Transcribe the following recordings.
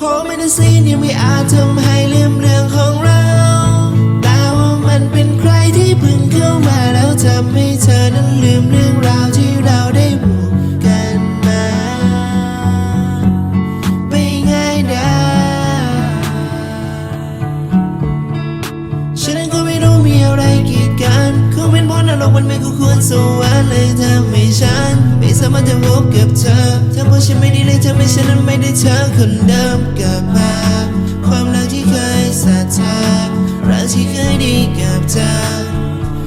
เพราะไม่ได้ซีนยังไม่อาจทำให้ลืมเรื่องของเราแต่ว่ามันเป็นใครที่เพิ่งเข้ามาแล้วทำให้เธอนั้นลืมเรื่องราวที่เราได้ผูกกันมาไม่ง่ายนะฉันก็ไม่รู้มีอะไรกีดกันคงเป็นเพราะนรกมันไม่คู่ควรสวรรค์เลยทำให้ฉัน ไม่สามารถจะพบกับเธอถ้าเพราะฉันไม่ดีเลยทำให้ฉันนั้นไม่ได้เธอคนเดิมกลับมา ความรักที่เคยศรัทธารักที่เคยดีกับเธอ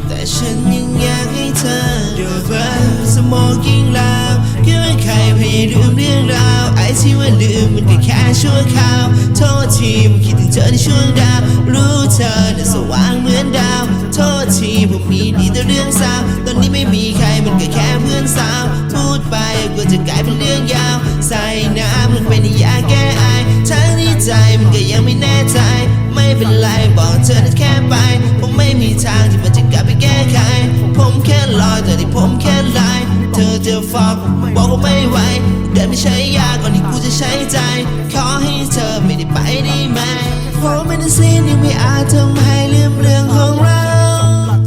แต่ฉันยังอยากให้เธอดูว่าสมองกิ้งลาวก็ไม่ใครพยายามลืมเรื่องราวไอ้ที่ว่าลืมมันก็แค่ชั่วคราวโทษทีมันคิดถึงเธอในช่วงดาวรู้เธอน่ะสว่างเหมือนดาว โทษทีผมมีดีแต่เรื่องสาวตอนนี้ไม่มีใครมันก็แค่เพื่อนสาว ก็ยังไม่แน่ใจ ไม่เป็นไรบอกเธอนั้นแค่ไป ผมไม่มีทางที่มันจะกลับไปแก้ไข ผมแค่รอแต่ที่ผมแค่ไลน์เธอจะฟอกบอกว่าไม่ไหวเดินไม่ใช้ยาก่อนที่กูจะใช้ใจ ขอให้เธอไม่ได้ไปได้ไหมเพราะไม่ได้ซีนยังไม่อาจทำให้ลืมเรื่องของเรา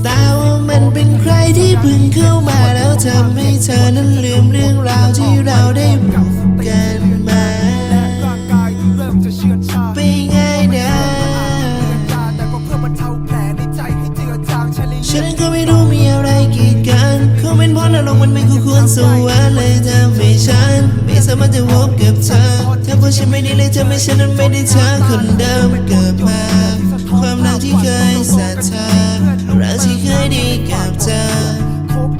แต่ว่ามันเป็นใครที่เพิ่งเข้ามาแล้วทำให้เธอนั้นลืมเรื่องราวที่เราได้ผูกกันมา มันไม่คู่ควรสวรรค์เลยทำให้ฉัน ไม่สามารถจะพบกับเธอถ้าเพราะฉันไม่ได้เลยทำให้ฉันนั้นไม่ได้เธอคนเดิมกลับมา ความรักที่เคยศรัทธารักที่เคยดีกับเธอ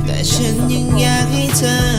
แต่ฉันยังอยากให้เธอ